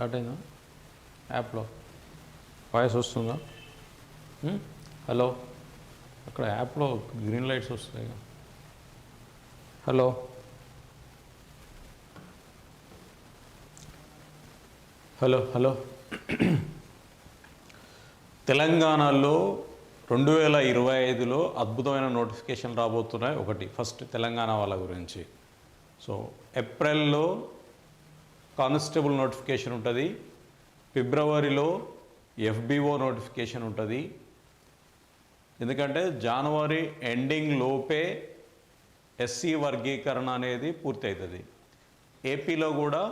Start అయిందా? యాప్లో. Voice వస్తుందా? హలో. అక్కడ యాప్లో గ్రీన్ లైట్స్ వస్తాయి హలో. Hello hello. తెలంగాణలో రెండు వేల ఇరవై ఐదులో అద్భుతమైన నోటిఫికేషన్ రాబోతున్నాయి. ఒకటి ఫస్ట్ తెలంగాణ వాళ్ళ గురించి. సో ఏప్రిల్లో కానిస్టేబుల్ నోటిఫికేషన్ ఉంటుంది. ఫిబ్రవరిలో ఎఫ్బిఓ నోటిఫికేషన్ ఉంటుంది. ఎందుకంటే జనవరి ఎండింగ్ లోపే ఎస్సీ వర్గీకరణ అనేది పూర్తవుతుంది ఏపీలో కూడా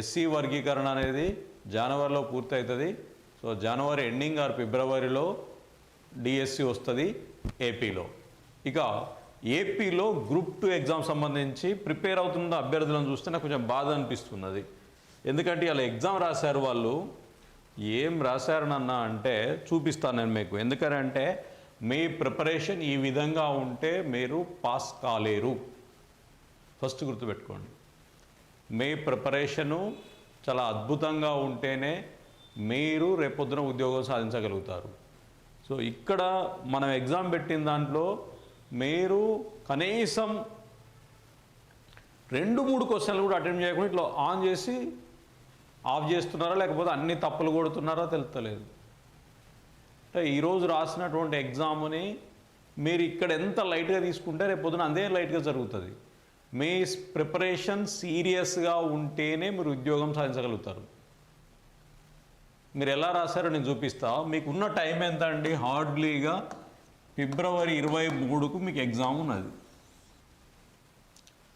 ఎస్సీ వర్గీకరణ అనేది జనవరిలో పూర్తి అవుతుంది సో జనవరి ఎండింగ్ ఆర్ ఫిబ్రవరిలో డిఎస్సి వస్తుంది ఏపీలో. ఇక ఏపీలో గ్రూప్ టూ ఎగ్జామ్ సంబంధించి ప్రిపేర్ అవుతున్న అభ్యర్థులను చూస్తే నాకు కొంచెం బాధ అనిపిస్తున్నది. ఎందుకంటే ఇలా ఎగ్జామ్ రాశారు వాళ్ళు ఏం రాశారనన్నా అంటే చూపిస్తాను నేను మీకు. ఎందుకంటే మీ ప్రిపరేషన్ ఈ విధంగా ఉంటే మీరు పాస్ కాలేరు. ఫస్ట్ గుర్తుపెట్టుకోండి. మీ ప్రిపరేషను చాలా అద్భుతంగా ఉంటేనే మీరు రేపొద్దున ఉద్యోగం సాధించగలుగుతారు. సో ఇక్కడ మనం ఎగ్జామ్ పెట్టిన దాంట్లో మీరు కనీసం రెండు మూడు క్వశ్చన్లు కూడా అటెండ్ చేయకుండా ఇట్లా ఆన్ చేసి ఆఫ్ చేస్తున్నారా లేకపోతే అన్ని తప్పులు కొడుతున్నారా తెలుస్తలేదు అంటే ఈరోజు రాసినటువంటి ఎగ్జామ్ని మీరు ఇక్కడ ఎంత లైట్గా తీసుకుంటే రేపు పొద్దున అంతే లైట్గా జరుగుతుంది. మీ ప్రిపరేషన్ సీరియస్గా ఉంటేనే మీరు ఉద్యోగం సాధించగలుగుతారు. మీరు ఎలా రాశారో నేను చూపిస్తా. మీకు ఉన్న టైం ఎంత అండి హార్డ్లీగా ఫిబ్రవరి ఇరవై మూడుకు మీకు ఎగ్జామ్ ఉన్నది.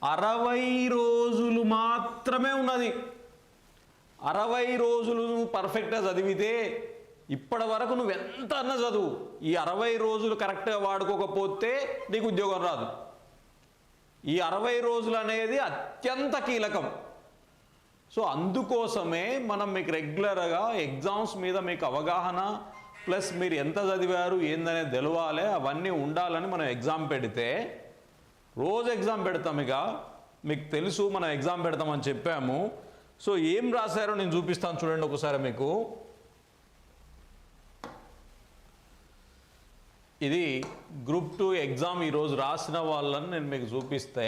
అరవై రోజులు మాత్రమే ఉన్నది. అరవై రోజులు నువ్వు పర్ఫెక్ట్గా చదివితే ఇప్పటి వరకు నువ్వు ఎంత అన్న చదువు. ఈ అరవై రోజులు కరెక్ట్గా వాడుకోకపోతే నీకు ఉద్యోగం రాదు. ఈ అరవై రోజులు అనేది అత్యంత కీలకం. సో అందుకోసమే మనం మీకు రెగ్యులర్గా ఎగ్జామ్స్ మీద మీకు అవగాహన ప్లస్ మీరు ఎంత చదివారు ఏందనేది తెలవాలి అవన్నీ ఉండాలని మనం ఎగ్జామ్ పెడితే రోజు ఎగ్జామ్ పెడతాం ఇక. మీకు తెలుసు మనం ఎగ్జామ్ పెడతామని చెప్పాము. సో ఏం రాశారో నేను చూపిస్తాను చూడండి ఒకసారి మీకు. ఇది గ్రూప్ టూ ఎగ్జామ్ ఈరోజు రాసిన వాళ్ళని నేను మీకు చూపిస్తే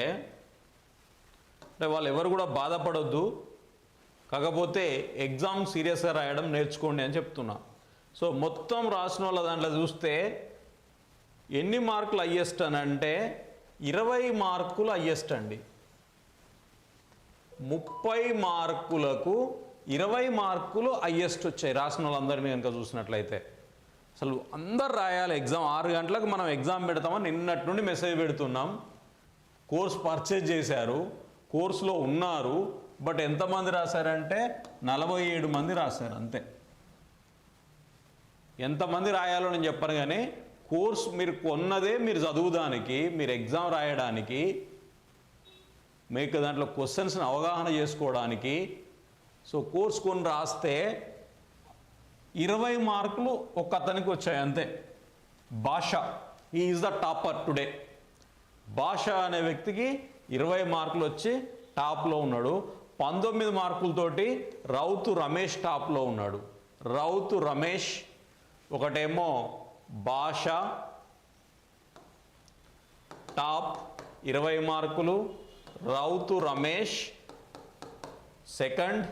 అంటే వాళ్ళు ఎవరు కూడా బాధపడొద్దు కాకపోతే ఎగ్జామ్ సీరియస్గా రాయడం నేర్చుకోండి అని చెప్తున్నా. సో మొత్తం రాసిన వాళ్ళ దాంట్లో చూస్తే ఎన్ని మార్కులు హయ్యెస్ట్ అని అంటే ఇరవై మార్కులు హయ్యెస్ట్ అండి. ముప్పై మార్కులకు ఇరవై మార్కులు హయ్యెస్ట్ వచ్చాయి. రాసిన వాళ్ళందరినీ కనుక చూసినట్లయితే. అసలు అందరు రాయాలి. ఎగ్జామ్ ఆరు గంటలకు మనం ఎగ్జామ్ పెడతామని నిన్నటి నుండి మెసేజ్ పెడుతున్నాం. కోర్స్ పర్చేజ్ చేశారు. కోర్సులో ఉన్నారు. బట్ ఎంతమంది రాశారంటే నలభై ఏడు మంది రాశారు అంతే. ఎంతమంది రాయాలో నేను చెప్పను కానీ కోర్స్ మీరు కొన్నదే మీరు చదువుదానికి మీరు ఎగ్జామ్ రాయడానికి మీకు దాంట్లో క్వశ్చన్స్ని అవగాహన చేసుకోవడానికి. సో కోర్స్ కొని రాస్తే ఇరవై మార్కులు ఒక అతనికి వచ్చాయి అంతే. భాష ఈజ్ ద టాపర్ టుడే భాష అనే వ్యక్తికి ఇరవై మార్కులు వచ్చి టాప్లో ఉన్నాడు. పంతొమ్మిది మార్కులతోటి రౌతు రమేష్ టాప్లో ఉన్నాడు. రౌతు రమేష్ ఒకటేమో భాష టాప్ ఇరవై మార్కులు రౌతు రమేష్. సెకండ్.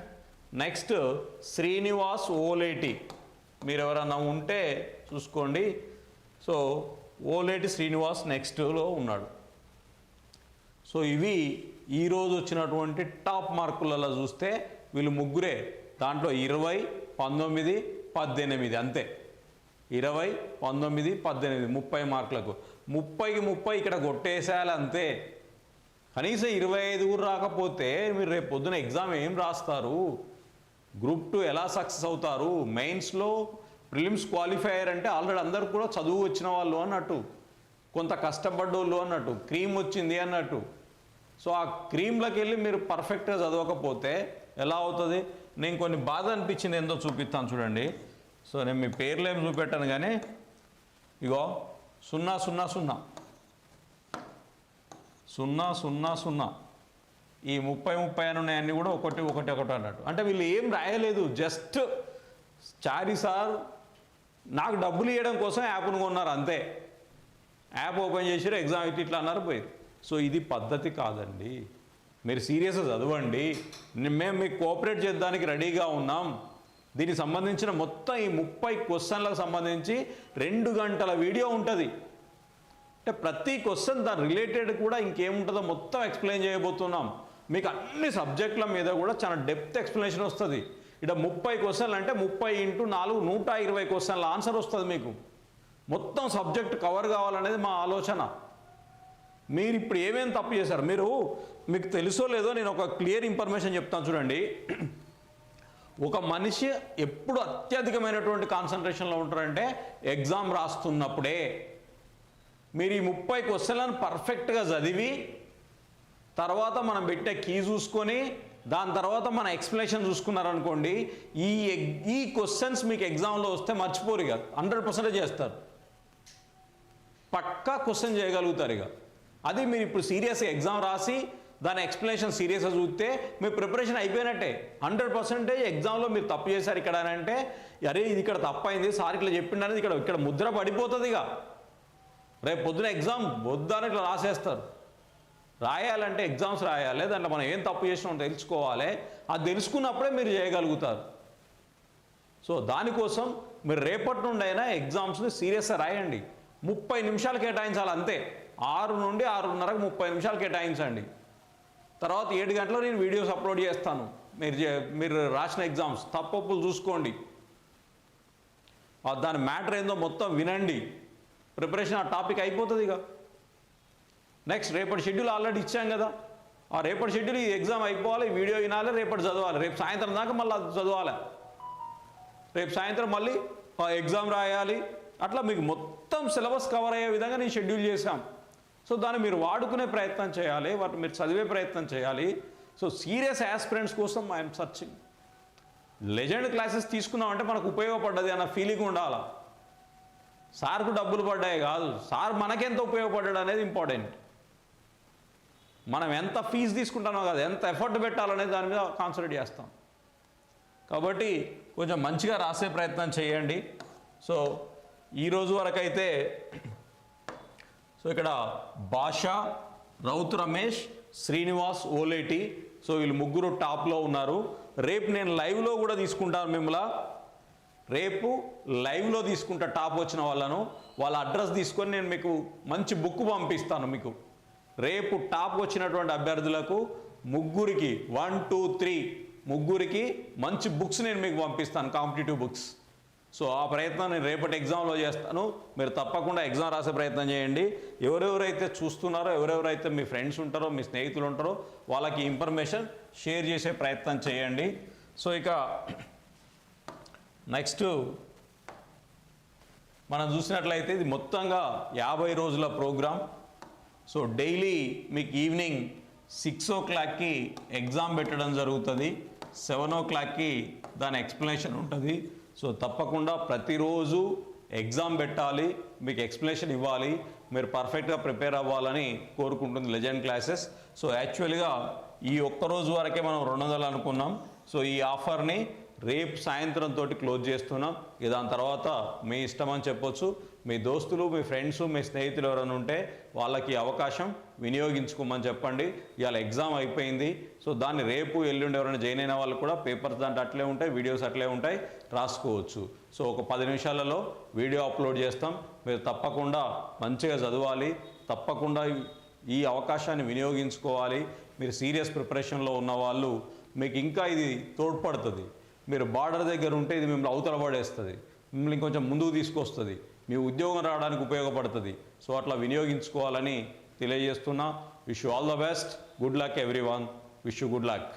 నెక్స్ట్ శ్రీనివాస్ ఓలేటి. మీరు ఎవరన్నా ఉంటే చూసుకోండి. సో ఓలేటి శ్రీనివాస్ నెక్స్ట్లో ఉన్నాడు. సో ఇవి ఈరోజు వచ్చినటువంటి టాప్ మార్కులలో చూస్తే వీళ్ళు ముగ్గురే. దాంట్లో ఇరవై పంతొమ్మిది పద్దెనిమిది అంతే. ఇరవై పంతొమ్మిది పద్దెనిమిది ముప్పై మార్కులకు. ముప్పైకి ముప్పై ఇక్కడ కొట్టేసేయాలి అంతే కనీసం ఇరవై ఐదుగురు రాకపోతే మీరు రేపు పొద్దున ఎగ్జామ్ ఏం రాస్తారు? గ్రూప్ టూ ఎలా సక్సెస్ అవుతారు? మెయిన్స్లో ప్రిలిమ్స్ క్వాలిఫైయర్ అంటే ఆల్రెడీ అందరు కూడా చదువు వచ్చిన వాళ్ళు అన్నట్టు. కొంత కష్టపడ్డోళ్ళు అన్నట్టు. క్రీమ్ వచ్చింది అన్నట్టు. సో ఆ క్రీమ్లోకి వెళ్ళి మీరు పర్ఫెక్ట్గా చదవకపోతే ఎలా అవుతుంది? నేను కొన్ని బాధ అనిపించింది ఏందో చూపిస్తాను చూడండి. సో నేను మీ పేర్లు ఏం చూపెట్టాను కానీ ఇగో సున్నా సున్నా సున్నా. సున్నా సున్నా సున్నా. ఈ ముప్పై ముప్పై అని ఉన్నాయన్నీ కూడా ఒకటి ఒకటి ఒకటి అన్నట్టు అంటే వీళ్ళు ఏం రాయలేదు. జస్ట్ చారి సార్ నాకు డబ్బులు ఇవ్వడం కోసం యాప్ను కొన్నారు అంతే. యాప్ ఓపెన్ చేసారు ఎగ్జామ్ ఇట్లా ఇట్లా అన్నారు పోయింది సో ఇది పద్ధతి కాదండి. మీరు సీరియస్గా చదవండి. మేము మీకు కోఆపరేట్ చేయడానికి రెడీగా ఉన్నాం. దీనికి సంబంధించిన మొత్తం ఈ ముప్పై క్వశ్చన్లకు సంబంధించి రెండు గంటల వీడియో ఉంటుంది. అంటే ప్రతి క్వశ్చన్ దాని రిలేటెడ్ కూడా ఇంకేముంటుందో మొత్తం ఎక్స్ప్లెయిన్ చేయబోతున్నాం. మీకు అన్ని సబ్జెక్టుల మీద కూడా చాలా డెప్త్ ఎక్స్ప్లెనేషన్ వస్తుంది. ఇక్కడ ముప్పై క్వశ్చన్లు అంటే ముప్పై ఇంటూ నాలుగు నూట ఇరవై క్వశ్చన్ల ఆన్సర్ వస్తుంది మీకు. మొత్తం సబ్జెక్ట్ కవర్ కావాలనేది మా ఆలోచన. మీరు ఇప్పుడు ఏమేమి తప్పు చేశారు? మీరు మీకు తెలుసో లేదో నేను ఒక క్లియర్ ఇన్ఫర్మేషన్ చెప్తాను చూడండి. ఒక మనిషి ఎప్పుడు అత్యధికమైనటువంటి కాన్సన్ట్రేషన్లో ఉంటారంటే ఎగ్జామ్ రాస్తున్నప్పుడే. మీరు ఈ ముప్పై క్వశ్చన్లను పర్ఫెక్ట్గా చదివి తర్వాత మనం పెట్టే కీ చూసుకొని దాని తర్వాత మన ఎక్స్ప్లెనేషన్ చూసుకున్నారనుకోండి ఈ ఎగ్- ఈ క్వశ్చన్స్ మీకు ఎగ్జామ్లో వస్తే మర్చిపోరు ఇక. హండ్రెడ్ పర్సెంటేజ్ చేస్తారు. పక్కా క్వశ్చన్ చేయగలుగుతారు ఇక. అది మీరు ఇప్పుడు సీరియస్గా ఎగ్జామ్ రాసి దాని ఎక్స్ప్లెనేషన్ సీరియస్గా చూస్తే మీ ప్రిపరేషన్ అయిపోయినట్టే. హండ్రెడ్ పర్సెంటేజ్ ఎగ్జామ్లో మీరు తప్పు చేశారు ఇక్కడ అని అంటే అరే ఇది ఇక్కడ తప్పు అయింది సార్ ఇట్లా చెప్పిండు ఇక్కడ ఇక్కడ ముద్ర పడిపోతుంది ఇక. రేపు పొద్దున ఎగ్జామ్ వద్దని ఇట్లా రాసేస్తారు. రాయాలంటే ఎగ్జామ్స్ రాయాలి దాంట్లో మనం ఏం తప్పు చేసినామో తెలుసుకోవాలి. అది తెలుసుకున్నప్పుడే మీరు చేయగలుగుతారు. సో దానికోసం మీరు రేపటి నుండి అయినా ఎగ్జామ్స్ని సీరియస్గా రాయండి. ముప్పై నిమిషాలు కేటాయించాలి అంతే. ఆరు నుండి ఆరున్నరకు ముప్పై నిమిషాలు కేటాయించండి. తర్వాత ఏడు గంటలు నేను వీడియోస్ అప్లోడ్ చేస్తాను. మీరు చే- మీరు రాసిన ఎగ్జామ్స్ తప్పప్పులు చూసుకోండి. దాని మ్యాటర్ ఏందో మొత్తం వినండి. ప్రిపరేషన్ ఆ టాపిక్ అయిపోతుంది ఇక. నెక్స్ట్ రేపటి షెడ్యూల్ ఆల్రెడీ ఇచ్చాం కదా. ఆ రేపటి షెడ్యూల్ ఈ ఎగ్జామ్ అయిపోవాలి వీడియో వినాలి రేపటి చదవాలి. రేపు సాయంత్రం దాకా మళ్ళీ చదవాలి. రేపు సాయంత్రం మళ్ళీ ఎగ్జామ్ రాయాలి. అట్లా మీకు మొత్తం సిలబస్ కవర్ అయ్యే విధంగా నేను షెడ్యూల్ చేశాం. సో దాన్ని మీరు వాడుకునే ప్రయత్నం చేయాలి వాటిని మీరు చదివే ప్రయత్నం చేయాలి. సో సీరియస్ యాస్పిరెంట్స్ కోసం ఐఎమ్ సర్చింగ్. లెజెండ్ క్లాసెస్ తీసుకున్నామంటే మనకు ఉపయోగపడ్డది అన్న ఫీలింగ్ ఉండాలా? సార్కు డబ్బులు పడ్డాయి కాదు. సార్ మనకెంత ఉపయోగపడ్డాడు అనేది ఇంపార్టెంట్. మనం ఎంత ఫీజు తీసుకుంటామో కాదు ఎంత ఎఫర్ట్ పెట్టాలనేది దాని మీద కాన్సన్ట్రేట్ చేస్తాం. కాబట్టి కొంచెం మంచిగా రాసే ప్రయత్నం చేయండి. సో ఈ రోజు వరకు అయితే సో ఇక్కడ భాష రౌత్ రమేష్ శ్రీనివాస్ ఓలేటి సో వీళ్ళు ముగ్గురు టాప్లో ఉన్నారు. రేపు నేను లైవ్లో కూడా తీసుకుంటాను మిమ్మల్ని. రేపు లైవ్లో తీసుకుంటా టాప్ వచ్చిన వాళ్ళను వాళ్ళ అడ్రస్ తీసుకొని నేను మీకు మంచి బుక్ పంపిస్తాను మీకు. రేపు టాప్ వచ్చినటువంటి అభ్యర్థులకు ముగ్గురికి వన్ టూ త్రీ ముగ్గురికి మంచి బుక్స్ నేను మీకు పంపిస్తాను కాంపిటేటివ్ బుక్స్. సో ఆ ప్రయత్నం నేను రేపటి ఎగ్జామ్లో చేస్తాను. మీరు తప్పకుండా ఎగ్జామ్ రాసే ప్రయత్నం చేయండి. ఎవరెవరైతే చూస్తున్నారో ఎవరెవరైతే మీ ఫ్రెండ్స్ ఉంటారో మీ స్నేహితులు ఉంటారో వాళ్ళకి ఇన్ఫర్మేషన్ షేర్ చేసే ప్రయత్నం చేయండి. సో ఇక నెక్స్ట్ మనం చూసినట్లయితే ఇది మొత్తంగా యాభై రోజుల ప్రోగ్రామ్. సో డైలీ మీకు ఈవినింగ్ సిక్స్ ఓ క్లాక్కి ఎగ్జామ్ పెట్టడం జరుగుతుంది. సెవెన్ ఓ క్లాక్కి దాని ఎక్స్ప్లెనేషన్ ఉంటుంది. సో తప్పకుండా ప్రతిరోజు ఎగ్జామ్ పెట్టాలి మీకు ఎక్స్ప్లెనేషన్ ఇవ్వాలి మీరు పర్ఫెక్ట్గా ప్రిపేర్ అవ్వాలని కోరుకుంటుంది లెజెండ్ క్లాసెస్. సో యాక్చువల్గా ఈ ఒక్క రోజు వరకే మనం రెండు వందలు అనుకున్నాం. సో ఈ ఆఫర్ని రేపు సాయంత్రం తోటి క్లోజ్ చేస్తున్నాం. ఇక దాని తర్వాత మీ ఇష్టం అని చెప్పొచ్చు. మీ దోస్తులు మీ ఫ్రెండ్స్ మీ స్నేహితులు ఎవరైనా ఉంటే వాళ్ళకి అవకాశం వినియోగించుకోమని చెప్పండి. ఇవాళ ఎగ్జామ్ అయిపోయింది. సో దాన్ని రేపు ఎల్లుండి ఎవరైనా జాయిన్ అయిన వాళ్ళు కూడా పేపర్స్ దాంట్లో అట్లే ఉంటాయి వీడియోస్ అట్లే ఉంటాయి రాసుకోవచ్చు. సో ఒక పది నిమిషాలలో వీడియో అప్లోడ్ చేస్తాం. మీరు తప్పకుండా మంచిగా చదవాలి. తప్పకుండా ఈ అవకాశాన్ని వినియోగించుకోవాలి. మీరు సీరియస్ ప్రిపరేషన్లో ఉన్న వాళ్ళు మీకు ఇంకా ఇది తోడ్పడుతుంది. మీరు బార్డర్ దగ్గర ఉంటే ఇది మిమ్మల్ని అవతల పడేస్తుంది. మిమ్మల్ని కొంచెం ముందుకు తీసుకొస్తుంది. మీ ఉద్యోగం రావడానికి ఉపయోగపడుతుంది. సో అట్లా వినియోగించుకోవాలని తెలియజేస్తున్నా. Wish you all the best good luck everyone wish you good luck